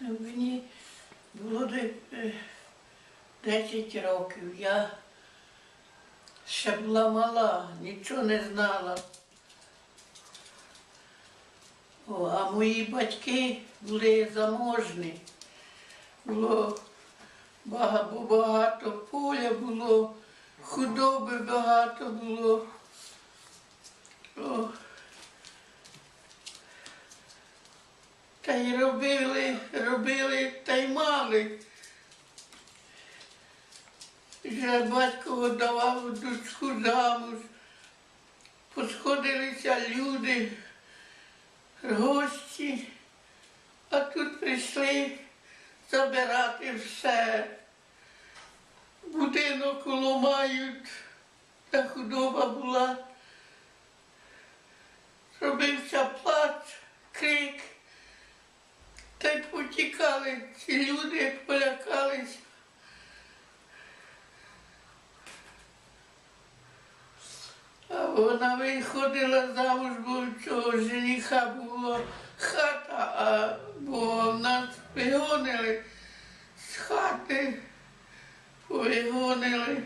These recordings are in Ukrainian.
Мені було де- е, 10 років. Я ще була мала, нічого не знала. А мої батьки були заможні. Було багато поля було, худоби багато було. О. Та й робили, робили та й мали. Вже батько давав дочку замуж. Посходилися люди, гості, а тут прийшли забирати все. Будинок ламають, та худоба була. Робився плач, крик. Та й потікали ці люди, як полякались. А вона виходила замуж, бо цього жениха було хата, а бо нас вигонили з хати, вигонили.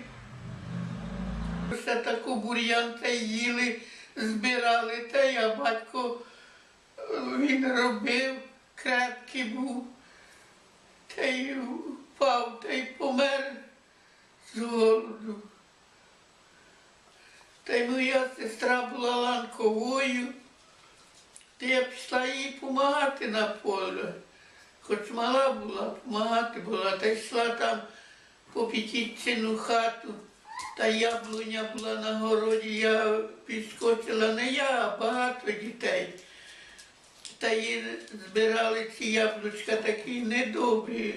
Ще таку бур'ян та їли, збирали, та я батько він робив, крепкий був, та й впав, та й помер з голоду. Та й моя сестра була ланковою, та я пішла їй допомагати на поле. Хоч мала була, допомагати була, та йшла там по п'ятіччину хату, та яблуня була на городі, я підскочила не я, а багато дітей. Та їй збирали ці яблучка такі недобрі.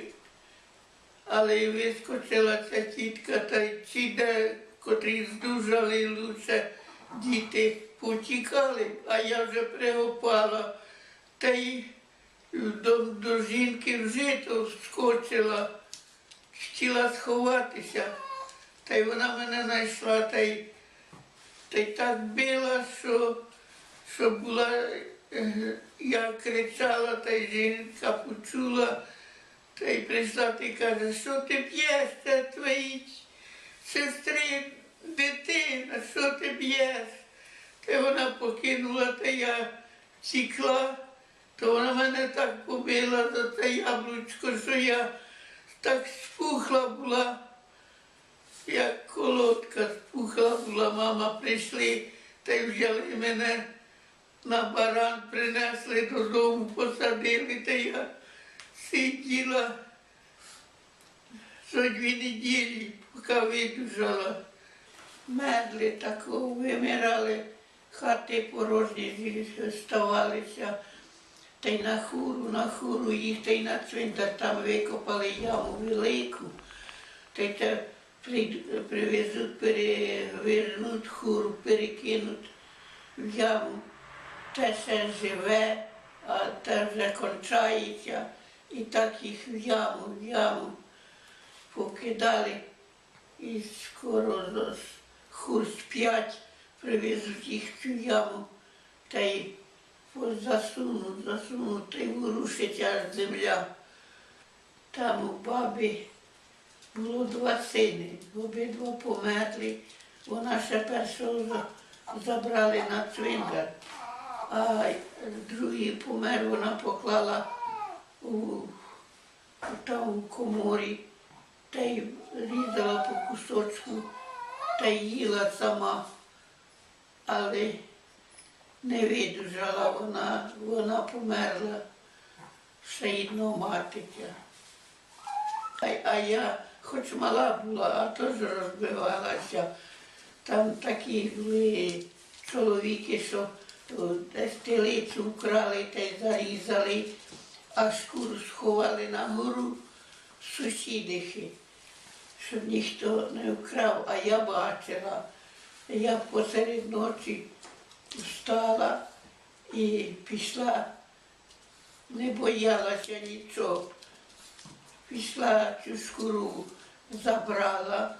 Але й вискочила ця тітка, та й де, котрі здужали лучше діти потікали, а я вже пригопала. Та й до, до жінки в жито вскочила, хотіла сховатися. Та й вона мене знайшла, та й, та й так била, що, що була, я кричала, та й жінка почула, та й прийшла та й каже, що ти п'єш, це твої сестри, дитина, що ти б'єш? Та вона покинула, та я тікла, то вона мене так побила за це яблучко, що я так спухла була як колодка спухла була, мама прийшли та й взяли мене на баран, принесли додому, посадили, та я сиділа за дві неділі, поки видужала. Медли такого вимирали, хати порожні ставалися. Та й на хуру, на хуру їх, та й на цвинтар там викопали яму велику. Та й прийд- привезуть, перевернуть хуру, перекинуть в яму. Те ще живе, а те вже кончається. І так їх в яму, в яму покидали. І скоро хур п'ять привезуть їх в цю яму. Та й засунуть, засунуть, та й ворушиться аж земля. Там у бабі було два сини, обидва померли. Вона ще першого за- забрали на цвинтар, а другий помер, вона поклала у, там у коморі, та й різала по кусочку, та й їла сама. Але не видужала вона, вона померла ще одного матиця. А, а я хоч мала була, а теж розбивалася. Там такі були чоловіки, що десь телицю вкрали та й зарізали, а шкуру сховали на гору сусідихи, щоб ніхто не вкрав, а я бачила. Я посеред ночі встала і пішла, не боялася нічого. Пішла цю шкуру, забрала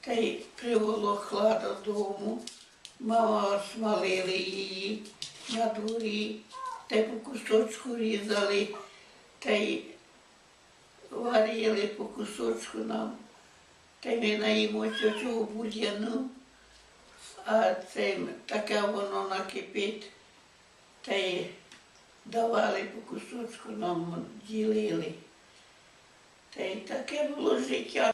та й приволокла додому. Смалили її на дворі, та й по кусочку різали, та й варили по кусочку нам. Та й ми наїмося цього будяну, а це таке воно накипить, та й давали по кусочку нам ділили. Та й таке було життя.